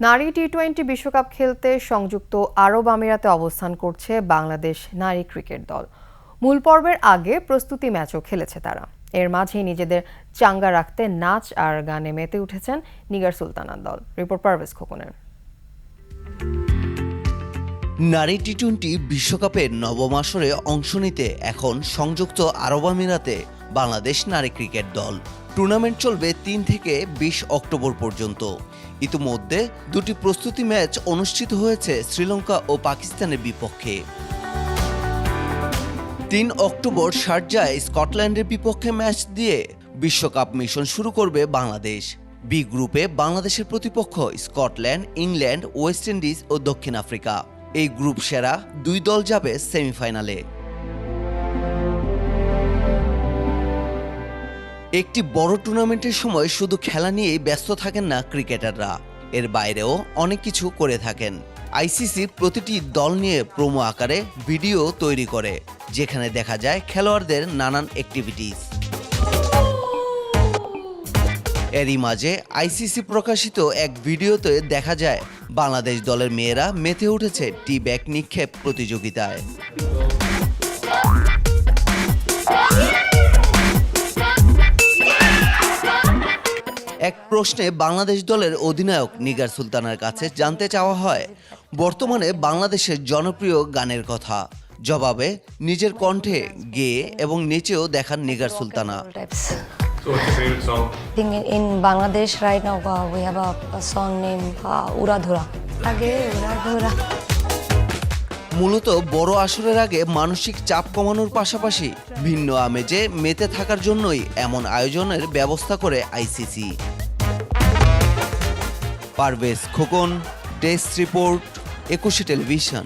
নারী T twenty বিশ্বকাপ খেলতে সংযুক্ত আরব আমিরাতে অবস্থান করছে বাংলাদেশ নারী ক্রিকেট দল। মূল পর্বের আগে প্রস্তুতি ম্যাচও খেলেছে তারা। এর মাঝেই নিজেদের চাঙ্গা রাখতে নাচ আর গানে মেতে উঠেছেন নিগার সুলতানার দল। রিপোর্ট পারভেজ খোকনের। নারী টি টোয়েন্টি বিশ্বকাপের নবম আসরে অংশ নিতে এখন সংযুক্ত আরব আমিরাতে বাংলাদেশ নারী ক্রিকেট দল। টুর্নামেন্ট চলবে তিন থেকে বিশ অক্টোবর পর্যন্ত। ইতিমধ্যে দুটি প্রস্তুতি ম্যাচ অনুষ্ঠিত হয়েছে শ্রীলঙ্কা ও পাকিস্তানের বিপক্ষে। তিন অক্টোবর শারজায় স্কটল্যান্ডের বিপক্ষে ম্যাচ দিয়ে বিশ্বকাপ মিশন শুরু করবে বাংলাদেশ। বি গ্রুপে বাংলাদেশের প্রতিপক্ষ স্কটল্যান্ড, ইংল্যান্ড, ওয়েস্ট ইন্ডিজ ও দক্ষিণ আফ্রিকা। এই গ্রুপ সেরা দুই দল যাবে সেমিফাইনালে। একটি বড় টুর্নামেন্টের সময় শুধু খেলা নিয়েই ব্যস্ত থাকেন না ক্রিকেটাররা। এর বাইরেও অনেক কিছু করে থাকেন। আইসিসি প্রতিটি দল নিয়ে প্রোমো আকারে ভিডিও তৈরি করে, যেখানে দেখা যায় খেলোয়াড়দের নানান অ্যাক্টিভিটিস এরই মাঝে আইসিসি প্রকাশিত এক ভিডিওতে দেখা যায়, বাংলাদেশ দলের মেয়েরা মেতে উঠেছে টি ব্যাগ নিক্ষেপ প্রতিযোগিতায়। এক প্রশ্নে বাংলাদেশ দলের অধিনায়ক নিগার সুলতানার কাছে জানতে চাওয়া হয় বর্তমানে বাংলাদেশের জনপ্রিয় গানের কথা জবাবে নিজের কণ্ঠে গেয়ে এবং নেচেও দেখান Nigar Sultana All types. So what's your favorite song? I think in, in Bangladesh right now uh, we have a, a song named uh, Uradhura. Age Uradhura. মূলত বড় আসরের আগে মানসিক চাপ কমানোর পাশাপাশি ভিন্ন আমেজে মেতে থাকার জন্যই এমন আয়োজনের ব্যবস্থা করে ICC Parvez Khokon desk report Ekushey television.